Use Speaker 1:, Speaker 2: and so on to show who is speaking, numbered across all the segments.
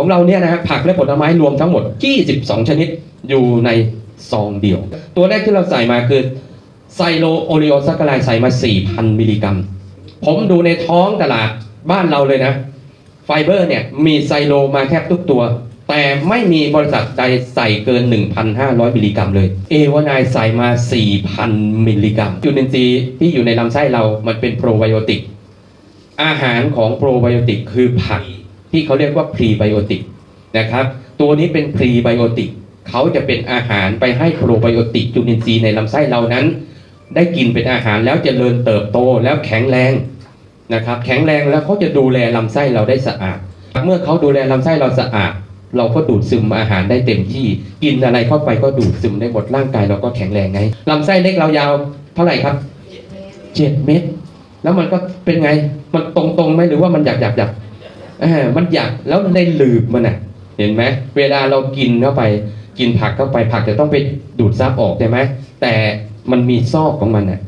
Speaker 1: ของเราเนี่ยนะฮะผักและผลไม้รวมทั้งหมด 22 ชนิดอยู่ในซองเดียว ตัวแรกที่เราใส่มาคือไซโลโอริโอซักไลใส่มา 4,000 มิลลิกรัม ผมดูในท้องตลาดบ้านเราเลยนะ ไฟเบอร์เนี่ยมีไซโลมาแทบทุกตัว แต่ไม่มีบริษัทใดใส่เกิน 1,500 มิลลิกรัมเลย เอวานายใส่มา 4,000 มิลลิกรัมจุลินทรีย์ที่อยู่ในลำไส้เรามันเป็นโปรไบโอติก อาหารของโปรไบโอติกคือผัก ที่เขาเรียกว่าพรีไบโอติกนะครับ ตัวนี้เป็นพรีไบโอติกเขาจะเป็นอาหารไปให้โปรไบโอติกจุลินทรีย์ในลำไส้เรานั้น ได้กินเป็นอาหารแล้วเจริญเติบโตแล้วแข็งแรงนะครับ แข็งแรงแล้วเขาจะดูแลลำไส้เราได้สะอาด เมื่อเขาดูแลลำไส้เราสะอาด เราก็ดูดซึมอาหารได้เต็มที่ กินอะไรเข้าไปก็ดูดซึมได้หมดร่างกายเราก็แข็งแรงไงลำไส้เล็กเรายาวเท่าไหร่ครับเจ็ดเมตร แล้วมันก็เป็นไงมันตรงๆไหมหรือว่ามันหยักหยักหยัก มันหยักแล้วในหลืบมันอะ เห็นไหมเวลาเรากินเข้าไป กินผักเข้าไปผักจะต้องไปดูดซับออกใช่ไหมแต่มันมีซอกของมันอะ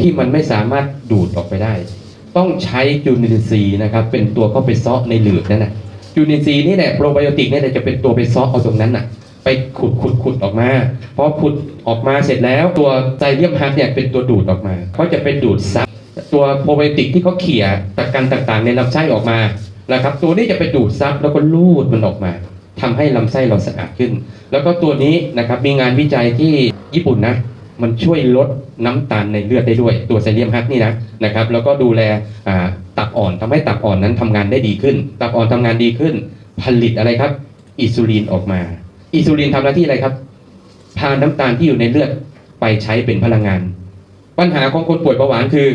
Speaker 1: ที่มันไม่สามารถดูดออกไปได้ ต้องใช้จุลินทรีย์นะครับ เป็นตัวเข้าไปซอกในหลืบนั่นน่ะจุลินทรีย์นี่แหละโปรไบโอติกนี่ยจะเป็นตัวไปซอกเอาตรงนั้นน่ะ ไปขุดขุดขุดออกมาพอขุดออกมาเสร็จแล้วตัวไซเลียมฮัทเนี่ยเป็นตัวดูดออกมาเขาจะเป็นดูดซับตัวโปรไบโอติกที่เขาเขี่ยตะกันต่างๆ ในลำไส้ออกมา นะครับ ตัวนี้จะไปดูดซับแล้วก็ลูดมันออกมาทำให้ลำไส้เราสะอาดขึ้น แล้วก็ตัวนี้นะครับมีงานวิจัยที่ญี่ปุ่นนะ มันช่วยลดน้ำตาลในเลือดได้ด้วย ตัวไซเลียมฮัทนี่นะนะครับ แล้วก็ดูแลตับอ่อนทำให้ตับอ่อนนั้นทำงานได้ดีขึ้น ตับอ่อนทำงานดีขึ้น ผลิตอะไรครับ อิซูลินออกมา อิซูลินทำหน้าที่อะไรครับ พาน้ำตาลที่อยู่ในเลือดไปใช้เป็นพลังงาน ปัญหาของคนป่วยเบาหวานคือ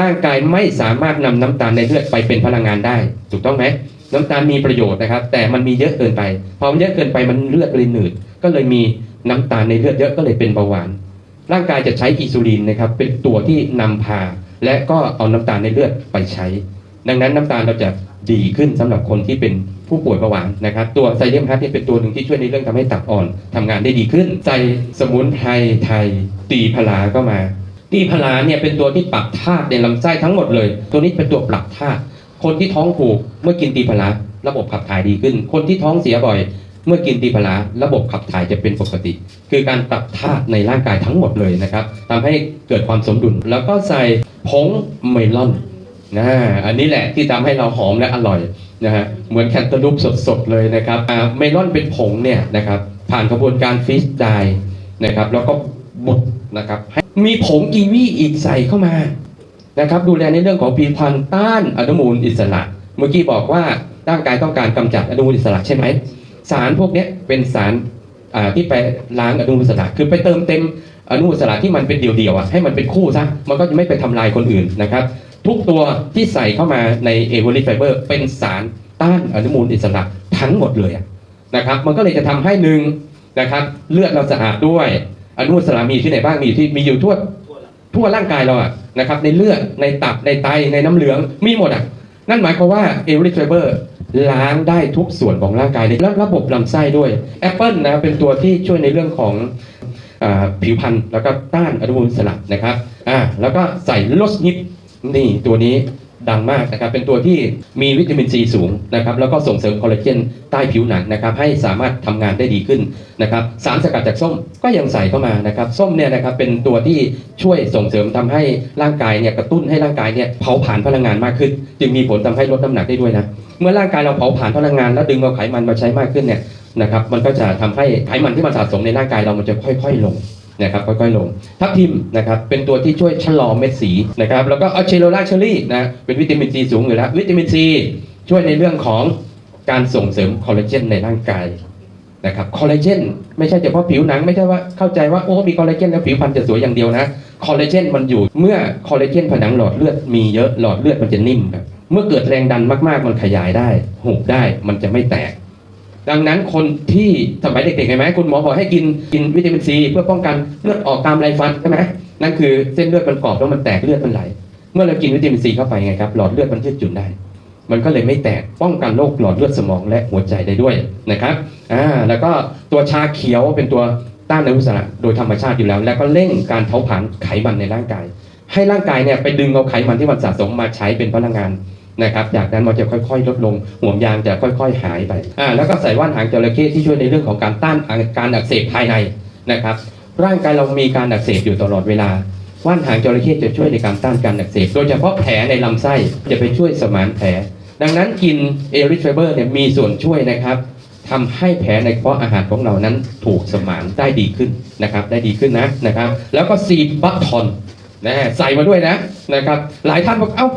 Speaker 1: ร่างกายไม่สามารถนำน้ำตาลในเลือดไปเป็นพลังงานได้ ถูกต้องไหมน้ำตาลมีประโยชน์นะครับ แต่มันมีเยอะเกินไปพอมันเยอะเกินไปมันเลือดเลยหนืด ก็เลยมีน้ำตาลในเลือดเยอะก็เลยเป็นเบาหวาน ร่างกายจะใช้อินซูลินนะครับ เป็นตัวที่นำพา และก็เอาน้ำตาลในเลือดไปใช้ ดังนั้นน้ำตาลเราจะดีขึ้นสำหรับคนที่เป็นผู้ป่วยเบาหวานนะครับ ตัวไซเลียมฮัทเนี่ยเป็นตัวหนึ่งที่ช่วยในเรื่องทำให้ตับอ่อนทำงานได้ดีขึ้นใส่สมุนไพรไทย ตีพลาก็มา ตีพลาเนี่ยเป็นตัวที่ปรับธาตุในลำไส้ทั้งหมดเลย ตัวนี้เป็นตัวปรับธาตุคนที่ท้องผูกเมื่อกินตีพลาระบบขับถ่ายดีขึ้น คนที่ท้องเสียบ่อย เมื่อกินตีพลาระบบขับถ่ายจะเป็นปกติ คือการปรับธาตุในร่างกายทั้งหมดเลยนะครับทำให้เกิดความสมดุลแล้วก็ใส่ผงเมลอนนะอันนี้แหละที่ทำให้เราหอมและอร่อยนะฮะเหมือนแคนตาลูปสดๆเลยนะครับเมลอนเป็นผงเนี่ยนะครับผ่านกระบวนการฟรีสไดนะครับแล้วก็บดนะครับให้ มีผงกีวีอีกใส่เข้ามานะครับ ดูแลในเรื่องของผลิตภัณฑ์ต้านอนุมูลอิสระ เมื่อกี้บอกว่าร่างกายต้องการกำจัดอนุมูลอิสระใช่ไหมสารพวกนี้เป็นสารที่ไปล้างอนุมูลอิสระ คือไปเติมเต็มอนุมูลอิสระที่มันเป็นเดี่ยวๆอะให้มันเป็นคู่ซะมันก็จะไม่ไปทำลายคนอื่นนะครับ ทุกตัวที่ใส่เข้ามาในเอเวอร์ลิไฟเบอร์เป็นสารต้านอนุมูลอิสระทั้งหมดเลยนะครับ มันก็เลยจะทำให้หนึ่งนะครับ เลือดเราสะอาดด้วย อนุมูลสระมีย์ที่ไหนบ้างมีที่มีอยู่ทั่วทั่วร่างกายเราอะนะครับในเลือดในตับในไตในน้ำเหลืองมีหมดอะนั่นหมายความว่าเอเวอร์ไฟเบอร์ล้างได้ทุกส่วนของร่างกายและระบบลำไส้ด้วยแอปเปิลนะเป็นตัวที่ช่วยในเรื่องของอผิวพรรณแล้วก็ต้านอนุมูลอิสระนะครับอ่าแล้วก็ใส่ลดนิดนี่ตัวนี้ ดังมากนะครับ เป็นตัวที่มีวิตามินซีสูงนะครับ แล้วก็ส่งเสริมคอลลาเจนใต้ผิวหนังนะครับ ให้สามารถทำงานได้ดีขึ้นนะครับ สารสกัดจากส้มก็ยังใส่เข้ามานะครับ ส้มเนี่ยนะครับเป็นตัวที่ช่วยส่งเสริมทำให้ร่างกายเนี่ยกระตุ้นให้ร่างกายเนี่ยเผาผลาญพลังงานมากขึ้น จึงมีผลทำให้ลดน้ำหนักได้ด้วยนะ เมื่อร่างกายเราเผาผลาญพลังงาน แล้วดึงเอาไขมันมาใช้มากขึ้นเนี่ยนะครับ มันก็จะทำให้ไขมันที่มันสะสมในร่างกายเรามันจะค่อย ๆ ลง นะครับค่อยๆลง ทับทิมนะครับเป็นตัวที่ช่วยชะลอเม็ดสีนะครับแล้วก็อเชโรลาเชอรี่นะเป็นวิตามินซีสูงอยู่แล้ววิตามินซีช่วยในเรื่องของการส่งเสริมคอลลาเจนในร่างกายนะครับคอลลาเจนไม่ใช่เฉพาะผิวหนังไม่ใช่ว่าเข้าใจว่าโอ้มีคอลลาเจนแล้วผิวพรรณจะสวยอย่างเดียวนะคอลลาเจนมันอยู่เมื่อคอลลาเจนผนังหลอดเลือดมีเยอะหลอดเลือดมันจะนิ่มครับเมื่อเกิดแรงดันมากๆ มันขยายได้หุบได้มันจะไม่แตก ดังนั้นคนที่สมัยเด็กๆเห็นไหมคุณหมอบอกให้กินกินวิตามินซีเพื่อป้องกันเลือดออกตามไรฟันใช่ไหมนั่นคือเส้นเลือดมันกรอบแล้วมันแตกเลือดมันไหล เมื่อเรากินวิตามินซีเข้าไปไงครับหลอดเลือดมันยืดหยุ่นได้ มันก็เลยไม่แตกป้องกันโรคหลอดเลือดสมองและหัวใจได้ด้วยนะครับอ่าแล้วก็ตัวชาเขียวเป็นตัวต้านอนุมูลอิสระโดยธรรมชาติอยู่แล้ว แล้วก็เร่งการเผาผลาญไขมันในร่างกาย ให้ร่างกายเนี่ยไปดึงเอาไขมันที่มันสะสมมาใช้เป็นพลังงาน นะครับจากนั้นมันจะค่อยๆ ลดลงห่วงยางจะค่อยๆ หายไปอ่าแล้วก็ใส่ว่านหางจระเข้ที่ช่วยในเรื่องของการต้านการอักเสบภายในนะครับร่างกายเรามีการอักเสบอยู่ตลอดเวลาว่านหางจระเข้จะช่วยในการต้านการอักเสบโดยเฉพาะแผลในลำไส้จะไปช่วยสมานแผล ดังนั้นกินเอริทรเบอร์เนี่ยมีส่วนช่วยนะครับทำให้แผลในกระเพาะอาหารของเรานั้นถูกสมานได้ดีขึ้นนะครับ ได้ดีขึ้นนะนะครับ แล้วก็ซีบัตทอนนะฮะใส่มาด้วยนะนะครับ หลายท่านบอกเอ้า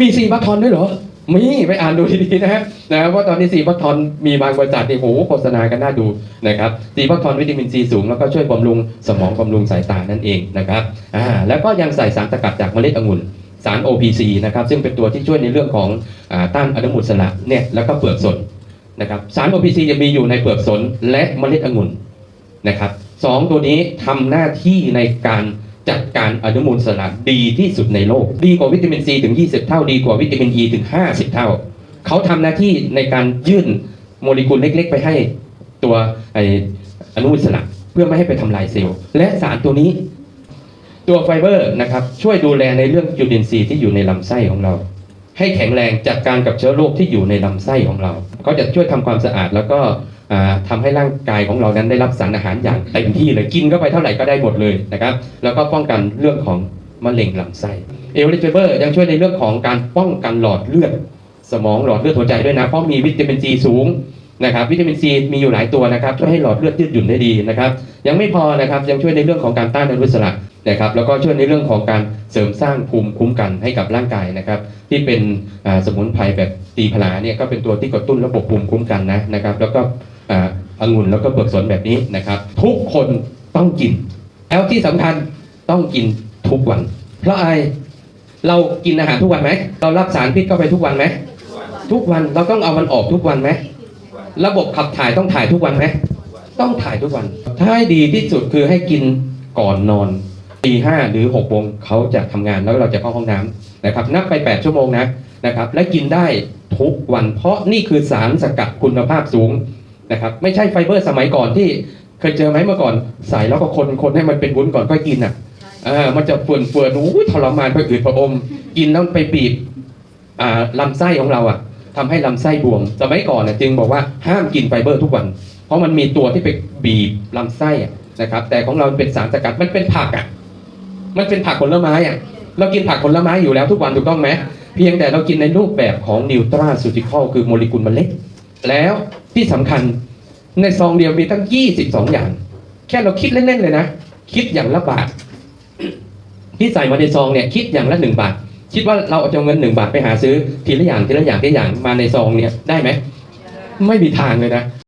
Speaker 1: มีซีบัตทอนด้วยเหรอ มีไปอ่านดูดีๆนะฮะนะเพราะตอนนี้ซีบัตทอนมีบางบริษัทนี่โหโฆษณากันน่าดูนะครับซีบัตทอนวิตามินซีสูงแล้วก็ช่วยบำรุงสมองบำรุงสายตานั่นเองนะครับอ่าแล้วก็ยังใส่สารสกัดจากเมล็ดองุ่นสาร OPC นะครับซึ่งเป็นตัวที่ช่วยในเรื่องของอาต้านอนุมูลอิสระเนี่ยแล้วก็เปลือกสนนะครับสาร OPC จะมีอยู่ในเปลือกสนและเมล็ดองุ่นนะครับสองตัวนี้ทำหน้าที่ในการ จัดการอนุมูลสระดีที่สุดในโลก ดีกว่าวิตามินซีถึง 20 เท่าดีกว่าวิตามินอ e ีถึง 50 เท่า เขาทำหน้าที่ในการยื่นโมเลกุลเล็กๆ ไปให้ตัวไออนุมูลอิสระเพื่อไม่ให้ไปทำลายเซลล์และสารตัวนี้ตัวไฟเบอร์นะครับช่วยดูแลในเรื่องจุลินทรีย์ที่อยู่ในลำไส้ของเรา ให้แข็งแรงจัดการกับเชื้อโรคที่อยู่ในลำไส้ของเรา เขาจะช่วยทำความสะอาดแล้วก็ ทำาให้ร่างกายของเรานั้นได้รับสารอาหารอย่างเต็มที่เลยกินเข้าไปเท่าไหร่ก็ได้หมดเลยนะครับ แล้วก็ป้องกันเรื่องของมะเร็งลำไส้เอลลิเฟเบอร์ยังช่วยในเรื่องของการป้องกันหลอดเลือดสมองหลอดเลือดหัวใจด้วยนะเพราะมีวิตามินซีสูงนะครับวิตามินซีมีอยู่หลายตัวนะครับช่วยให้หลอดเลือดยืดหยุ่นได้ดีนะครับยังไม่พอนะครับยังช่วยในเรื่องของการต้านอนุมูลอิสระนะครับแล้วก็ช่วยในเรื่องของการเสริมสร้างภูมิคุ้มกันให้กับร่างกายนะครับที่เป็นสมุนไพรแบบตีพลาเนี่ยก็เป็นตัวที่กระตุ้นระบบภูมิคุ้มกันนะนะครับแล้วก็ องุ่นแล้วก็เปลือกสนแบบนี้นะครับ ทุกคนต้องกิน แล้วที่สำคัญต้องกินทุกวัน เพราะอะไรเรากินอาหารทุกวันไหมเรารับสารพิษเข้าไปทุกวันไหมทุกวันเราต้องเอามันออกทุกวันไหมระบบขับถ่ายต้องถ่ายทุกวันไหมต้องถ่ายทุกวัน ถ้าให้ดีที่สุดคือให้กินก่อนนอนตีห้าหรือหกโมงเขาจะทำงานแล้วเราจะเข้าห้องน้ำนะครับ นับไป 8 ชั่วโมงนะนะครับ และกินได้ทุกวันเพราะนี่คือสารสกัดคุณภาพสูง นะครับไม่ใช่ไฟเบอร์สมัยก่อนที่เคยเจอไหมเมื่อก่อนใส่แล้วก็คนคนให้มันเป็นวุ้นก่อนค่อยกินอะเออมันจะเฟื่อนเฟื่อนๆอุ้ยทรมานไปอืดผอม กินแล้วไปบีบอ่าลำไส้ของเราอะทำให้ลำไส้บวมสมัยก่อนน่ะจึงบอกว่าห้ามกินไฟเบอร์ทุกวัน เพราะมันมีตัวที่ไปบีบลำไส้อะนะครับ แต่ของเราเป็นสารสกัดมันเป็นผักอะมันเป็นผักผลไม้อะเรากินผักผลไม้อยู่แล้วทุกวันถูกต้องไหมเพียงแต่เรากินในรูปแบบของนิวตราซูติคอลคือโมเลกุลมันเล็ก แล้ว ที่สำคัญในซองเดียวมีตั้ง 22 อย่าง แค่เราคิดเล่นๆเลยนะ คิดอย่างละบาท ที่ใส่มาในซองเนี่ยคิดอย่างละหนึ่งบาท คิดว่าเราเอาจะเอาเงินหนึ่งบาทไปหาซื้อทีละอย่างทีละอย่างทีละอย่างมาในซองเนี่ยได้ไหม ไม่มีทางเลยนะ